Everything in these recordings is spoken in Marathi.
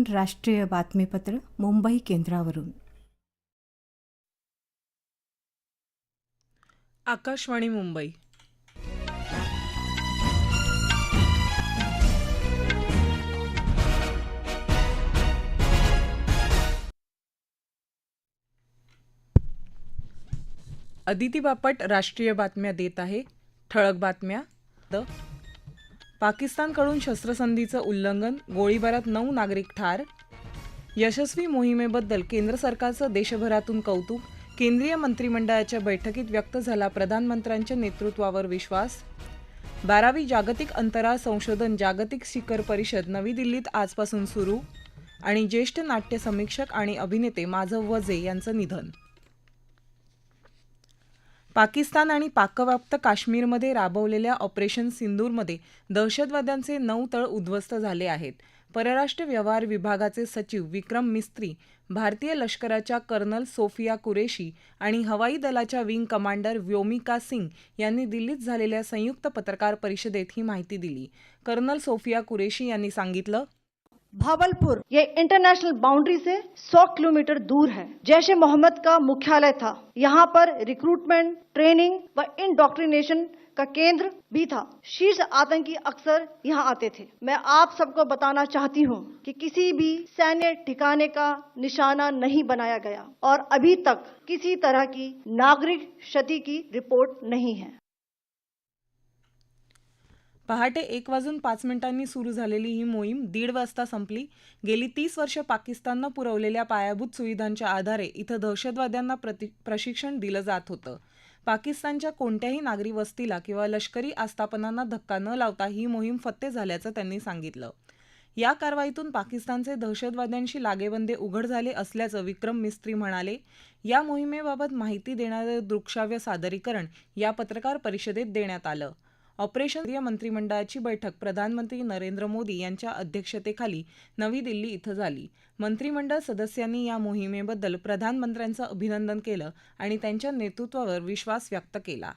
दोन राष्ट्रीय बातमीपत्र मुंबई केंद्रावरून. आकाशवाणी मुंबई. अदिती बापट राष्ट्रीय बातम्या देत आहे. ठळक बातम्या. द पाकिस्तानकडून शस्त्रसंधीचं उल्लंघन गोळीबारात नऊ नागरिक ठार यशस्वी मोहिमेबद्दल केंद्र सरकारचं देशभरातून कौतुक केंद्रीय मंत्रिमंडळाच्या बैठकीत व्यक्त झाला प्रधानमंत्र्यांच्या नेतृत्वावर विश्वास बारावी जागतिक अंतराळ संशोधन जागतिक शिखर परिषद नवी दिल्लीत आजपासून सुरू आणि ज्येष्ठ नाट्य समीक्षक आणि अभिनेते माधव वजे यांचं निधन. पाकिस्तान आणि पाकव्याप्त काश्मीरमध्ये राबवलेल्या ऑपरेशन सिंदूरमध्ये दहशतवाद्यांचे नऊ तळ उद्ध्वस्त झाले आहेत. परराष्ट्र व्यवहार विभागाचे सचिव विक्रम मिस्त्री भारतीय लष्कराच्या कर्नल सोफिया कुरेशी आणि हवाई दलाच्या विंग कमांडर व्योमिका सिंग यांनी दिल्लीत झालेल्या संयुक्त पत्रकार परिषदेत ही माहिती दिली. कर्नल सोफिया कुरेशी यांनी सांगितलं भावलपुर। ये इंटरनेशनल बाउंड्री से 100 किलोमीटर दूर है। जैश ए मोहम्मद का मुख्यालय था। यहाँ पर रिक्रूटमेंट ट्रेनिंग व इंडोक्ट्रिनेशन का केंद्र भी था। शीर्ष आतंकी अक्सर यहाँ आते थे। मैं आप सबको बताना चाहती हूँ कि किसी भी सैन्य ठिकाने का निशाना नहीं बनाया गया और अभी तक किसी तरह की नागरिक क्षति की रिपोर्ट नहीं है। पहाटे एक वाजून पाच मिनिटांनी सुरू झालेली ही मोहीम दीड वाजता संपली. गेली तीस वर्ष पाकिस्ताननं पुरवलेल्या पायाभूत सुविधांच्या आधारे इथं दहशतवाद्यांना प्रशिक्षण दिलं जात होतं. पाकिस्तानच्या कोणत्याही नागरी वस्तीला किंवा लष्करी आस्थापनांना धक्का न लावता ही मोहीम फत्ते झाल्याचं त्यांनी सांगितलं. या कारवाईतून पाकिस्तानचे दहशतवाद्यांशी लागेबंदे उघड झाले असल्याचं विक्रम मिस्त्री म्हणाले. या मोहिमेबाबत माहिती देणारं दृकश्राव्य सादरीकरण या पत्रकार परिषदेत देण्यात आलं. ऑपरेशन केंद्रीय मंत्रिमंडळाची बैठक प्रधानमंत्री नरेंद्र मोदी यांच्या अध्यक्षतेखाली नवी दिल्ली इथं झाली. मंत्रिमंडळ सदस्यांनी या मोहिमेबद्दल प्रधानमंत्र्यांचं अभिनंदन केलं आणि त्यांच्या नेतृत्वावर विश्वास व्यक्त केला.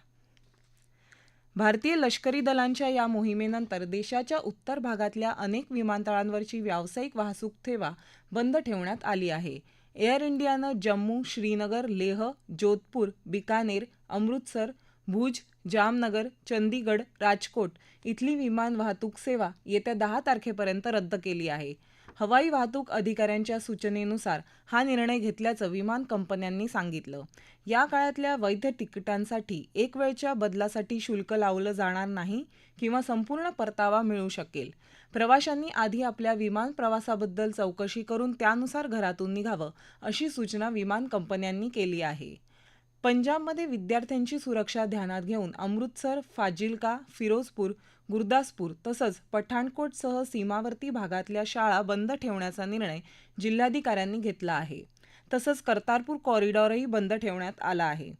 भारतीय लष्करी दलांच्या या मोहिमेनंतर देशाच्या उत्तर भागातल्या अनेक विमानतळांवरची व्यावसायिक वाहतूक सेवा बंद ठेवण्यात आली आहे. एअर इंडियानं जम्मू श्रीनगर लेह जोधपूर बिकानेर अमृतसर भुज जामनगर चंदीगड राजकोट इथली विमान वाहतूक सेवा येत्या दहा तारखेपर्यंत रद्द केली आहे. हवाई वाहतूक अधिकाऱ्यांच्या सूचनेनुसार हा निर्णय घेतल्याचं विमान कंपन्यांनी सांगितलं. या काळातल्या वैध तिकिटांसाठी एक वेळच्या बदलासाठी शुल्क लावलं जाणार नाही किंवा संपूर्ण परतावा मिळू शकेल. प्रवाशांनी आधी आपल्या विमान प्रवासाबद्दल चौकशी करून त्यानुसार घरातून निघावं अशी सूचना विमान कंपन्यांनी केली आहे. पंजाबमध्ये विद्यार्थ्यांची सुरक्षा ध्यानात घेऊन अमृतसर फाजिलका फिरोजपूर गुरदासपूर तसंच पठाणकोटसह सीमावर्ती भागातल्या शाळा बंद ठेवण्याचा निर्णय जिल्हाधिकाऱ्यांनी घेतला आहे. तसंच कर्तारपूर कॉरिडॉरही बंद ठेवण्यात आला आहे.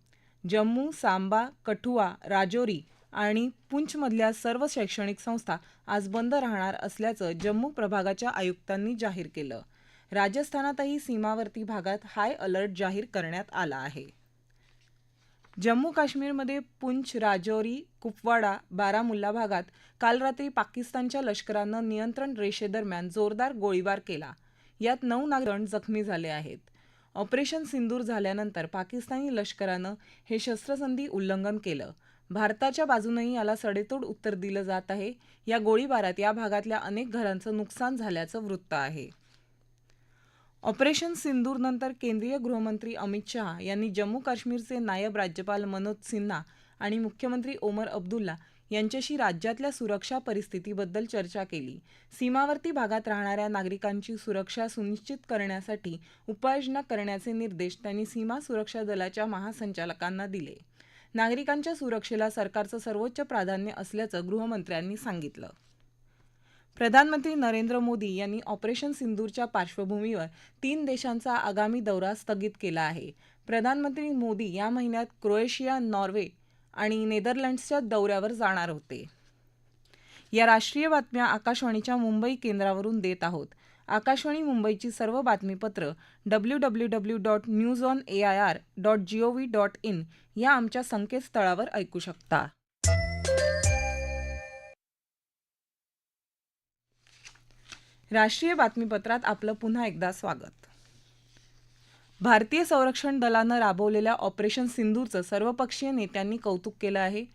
जम्मू सांबा कठुआ राजौरी आणि पुंछमधल्या सर्व शैक्षणिक संस्था आज बंद राहणार असल्याचं जम्मू प्रभागाच्या आयुक्तांनी जाहीर केलं. राजस्थानातही सीमावर्ती भागात हाय अलर्ट जाहीर करण्यात आला आहे. जम्मू काश्मीरमध्ये पुंछ राजौरी कुपवाडा बारामुल्ला भागात काल रात्री पाकिस्तानच्या लष्करानं नियंत्रण रेषेदरम्यान जोरदार गोळीबार केला. यात नऊ नागरिक जखमी झाले आहेत. ऑपरेशन सिंदूर झाल्यानंतर पाकिस्तानी लष्करानं हे शस्त्रसंधी उल्लंघन केलं. भारताच्या बाजूनही याला सडेतोड उत्तर दिलं जात आहे. या गोळीबारात या भागातल्या अनेक घरांचं नुकसान झाल्याचं वृत्त आहे. ऑपरेशन सिंदूरनंतर केंद्रीय गृहमंत्री अमित शहा यांनी जम्मू काश्मीरचे नायब राज्यपाल मनोज सिन्हा आणि मुख्यमंत्री ओमर अब्दुल्ला यांच्याशी राज्यातल्या सुरक्षा परिस्थितीबद्दल चर्चा केली. सीमावर्ती भागात राहणाऱ्या नागरिकांची सुरक्षा सुनिश्चित करण्यासाठी उपाययोजना करण्याचे निर्देश त्यांनी सीमा सुरक्षा दलाच्या महासंचालकांना दिले. नागरिकांच्या सुरक्षेला सरकारचं सर्वोच्च प्राधान्य असल्याचं गृहमंत्र्यांनी सांगितलं. प्रधानमंत्री नरेंद्र मोदी यांनी ऑपरेशन सिंदूरच्या पार्श्वभूमीवर तीन देशांचा आगामी दौरा स्थगित केला आहे. प्रधानमंत्री मोदी या महिन्यात क्रोएशिया नॉर्वे आणि नेदरलँड्सच्या दौऱ्यावर जाणार होते. या राष्ट्रीय बातम्या आकाशवाणीच्या मुंबई केंद्रावरून देत आहोत. आकाशवाणी मुंबईची सर्व बातमीपत्र W W W dot news on A I R dot G O V dot in या आमच्या संकेतस्थळावर ऐकू शकता. राष्ट्रीय बातमीपत्रात आपलं पुन्हा एकदा स्वागत. भारतीय संरक्षण दलानं राबवलेल्या ऑपरेशन सिंदूरचं सर्वपक्षीय नेत्यांनी कौतुक केलं आहे.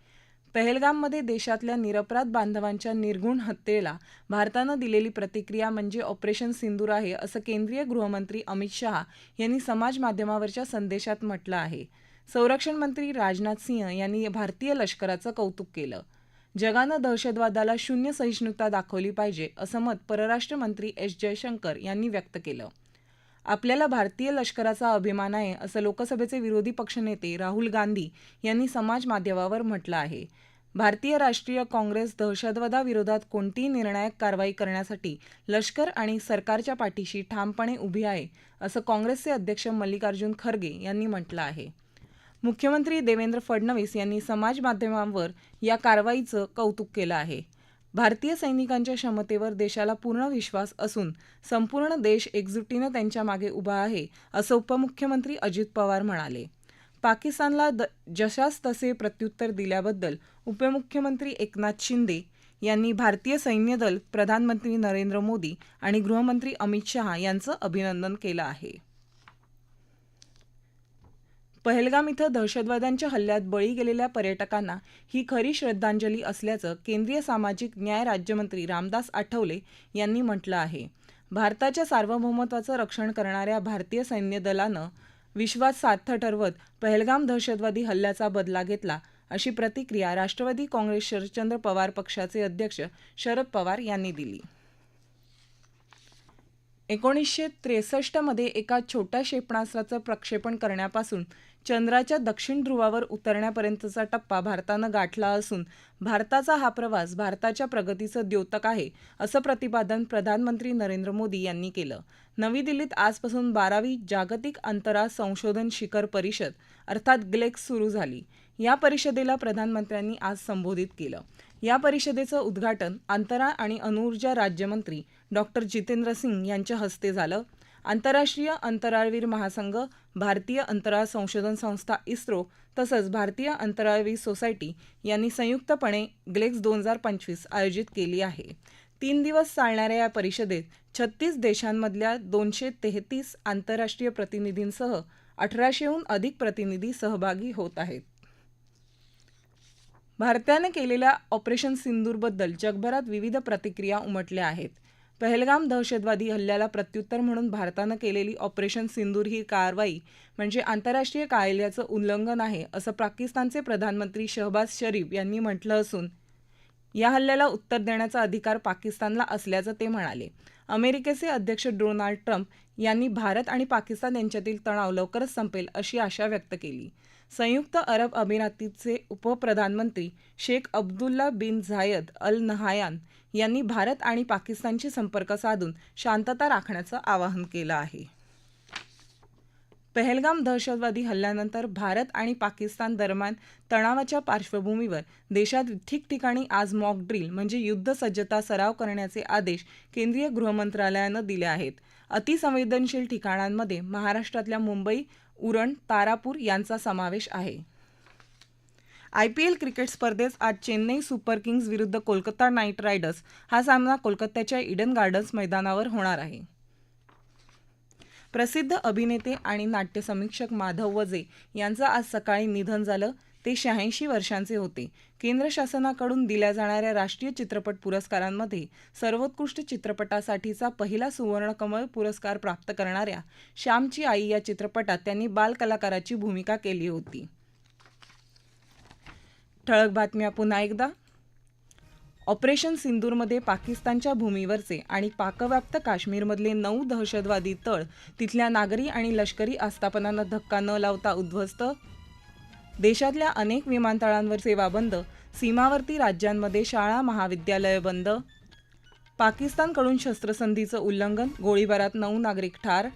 पहलगाममध्ये देशातल्या निरपराध बांधवांच्या निर्गुण हत्येला भारतानं दिलेली प्रतिक्रिया म्हणजे ऑपरेशन सिंदूर आहे असं केंद्रीय गृहमंत्री अमित शहा यांनी समाज माध्यमावरच्या संदेशात म्हटलं आहे. संरक्षण मंत्री राजनाथ सिंह यांनी भारतीय लष्कराचं कौतुक केलं. जगानं दहशतवादाला शून्य सहिष्णुता दाखवली पाहिजे असं मत परराष्ट्र मंत्री एस जयशंकर यांनी व्यक्त केलं. आपल्याला भारतीय लष्कराचा अभिमान आहे असं लोकसभेचे विरोधी पक्षनेते राहुल गांधी यांनी समाज माध्यमावर म्हटलं आहे. भारतीय राष्ट्रीय काँग्रेस दहशतवादाविरोधात कोणतीही निर्णायक कारवाई करण्यासाठी लष्कर आणि सरकारच्या पाठीशी ठामपणे उभी आहे असं काँग्रेसचे अध्यक्ष मल्लिकार्जुन खरगे यांनी म्हटलं आहे. मुख्यमंत्री देवेंद्र फडणवीस यांनी समाज माध्यमांवर या कारवाईचं कौतुक केलं आहे. भारतीय सैनिकांच्या क्षमतेवर देशाला पूर्ण विश्वास असून संपूर्ण देश एकजुटीनं त्यांच्या मागे उभा आहे असं उपमुख्यमंत्री अजित पवार म्हणाले. पाकिस्तानला द जशास तसे प्रत्युत्तर दिल्याबद्दल उपमुख्यमंत्री एकनाथ शिंदे यांनी भारतीय सैन्य दल प्रधानमंत्री नरेंद्र मोदी आणि गृहमंत्री अमित शहा यांचं अभिनंदन केलं आहे. पहलगाम इथं दहशतवाद्यांच्या हल्ल्यात बळी गेलेल्या पर्यटकांना ही खरी श्रद्धांजली असल्याचं केंद्रीय सामाजिक न्याय राज्यमंत्री रामदास आठवले यांनी म्हटलं आहे. भारताच्या सार्वभौमत्वाचं रक्षण करणाऱ्या भारतीय सैन्य दलानं विश्वास सार्थ ठरवत पहलगाम दहशतवादी हल्ल्याचा बदला घेतला अशी प्रतिक्रिया राष्ट्रवादी काँग्रेस शरदचंद्र पवार पक्षाचे अध्यक्ष शरद पवार यांनी दिली. एकोणीसशे त्रेसष्टमध्ये एका छोट्या क्षेपणास्त्राचं प्रक्षेपण करण्यापासून चंद्राच्या दक्षिण ध्रुवावर उतरण्यापर्यंतचा टप्पा भारतानं गाठला असून भारताचा हा प्रवास भारताच्या प्रगतीचं द्योतक आहे असं प्रतिपादन प्रधानमंत्री नरेंद्र मोदी यांनी केलं. नवी दिल्लीत आजपासून बारावी जागतिक अंतराळ संशोधन शिखर परिषद अर्थात ग्लेक्स सुरू झाली. या परिषदेला प्रधानमंत्र्यांनी आज संबोधित केलं. या परिषदेचं उद्घाटन अंतराळ आणि अणुऊर्जा राज्यमंत्री डॉक्टर जितेंद्र सिंग यांच्या हस्ते झालं. आंतरराष्ट्रीय अंतराळवीर महासंघ भारतीय अंतराळ संशोधन संस्था इस्रो तसंच भारतीय अंतराळवीर सोसायटी यांनी संयुक्तपणे ग्लेक्स दोन हजार पंचवीस आयोजित केली आहे. तीन दिवस चालणाऱ्या या परिषदेत छत्तीस देशांमधल्या दोनशे तेहतीस आंतरराष्ट्रीय प्रतिनिधींसह अठराशेहून अधिक प्रतिनिधी सहभागी होत आहेत. भारतानं केलेल्या ऑपरेशन सिंदूरबद्दल जगभरात विविध प्रतिक्रिया उमटल्या आहेत. पहलगाम दहशतवादी हल्ल्याला प्रत्युत्तर म्हणून भारतानं केलेली ऑपरेशन सिंदूर ही कारवाई म्हणजे आंतरराष्ट्रीय कायद्याचं उल्लंघन आहे असं पाकिस्तानचे प्रधानमंत्री शहबाज शरीफ यांनी म्हटलं असून या हल्ल्याला उत्तर देण्याचा अधिकार पाकिस्तानला असल्याचं ते म्हणाले. अमेरिकेचे अध्यक्ष डोनाल्ड ट्रम्प यांनी भारत आणि पाकिस्तान यांच्यातील तणाव लवकरच संपेल अशी आशा व्यक्त केली. संयुक्त अरब अमिरातीचे उपप्रधानमंत्री शेख अब्दुल्ला बिन झायद अल नहायान यांनी भारत आणि पाकिस्तानशी संपर्क साधून शांतता राखण्याचं आवाहन केलं आहे. पहलगाम दहशतवादी हल्ल्यानंतर भारत आणि पाकिस्तान दरम्यान तणावाच्या पार्श्वभूमीवर देशात ठिकठिकाणी आज मॉक ड्रिल म्हणजे युद्ध सज्जता सराव करण्याचे आदेश केंद्रीय गृहमंत्रालयानं दिले आहेत. अतिसंवेदनशील ठिकाणांमध्ये महाराष्ट्रातल्या मुंबई उरण तारापूर यांचा समावेश आहे. आयपीएल क्रिकेट स्पर्धेत आज चेन्नई सुपर किंग्ज विरुद्ध कोलकाता नाईट रायडर्स हा सामना कोलकात्याच्या इडन गार्डन्स मैदानावर होणार आहे. प्रसिद्ध अभिनेते आणि नाट्यसमीक्षक माधव वजे यांचं आज सकाळी निधन झालं. ते शहाऐंशी वर्षांचे होते. केंद्र शासनाकडून दिल्या जाणाऱ्या राष्ट्रीय चित्रपट पुरस्कारांमध्ये सर्वोत्कृष्ट चित्रपटासाठीचा पहिला सुवर्णकमळ पुरस्कार प्राप्त करणाऱ्या श्यामची आई या चित्रपटात त्यांनी बालकलाकाराची भूमिका केली होती. ठळक बातम्या पुन्हा एकदा. ऑपरेशन सिंदूरमध्ये पाकिस्तानच्या भूमीवरचे आणि पाकव्याप्त काश्मीरमधले नऊ दहशतवादी तळ तिथल्या नागरी आणि लष्करी आस्थापनांना धक्का न लावता उद्ध्वस्त देशातल्या अनेक विमानतळांवर सेवा बंद सीमावर्ती राज्यांमध्ये शाळा महाविद्यालयं बंद. पाकिस्तानकडून शस्त्रसंधीचं उल्लंघन गोळीबारात नऊ नागरिक ठार.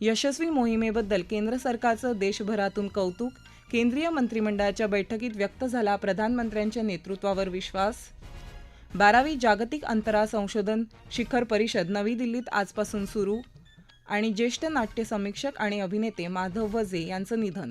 यशस्वी मोहिमेबद्दल केंद्र सरकारचं देशभरातून कौतुक केंद्रीय मंत्रिमंडळाच्या बैठकीत व्यक्त झाला प्रधानमंत्र्यांच्या नेतृत्वावर विश्वास. बारावी जागतिक अंतराळ संशोधन शिखर परिषद नवी दिल्लीत आजपासून सुरू. आणि ज्येष्ठ नाट्य समीक्षक आणि अभिनेते माधव वजे यांचं निधन.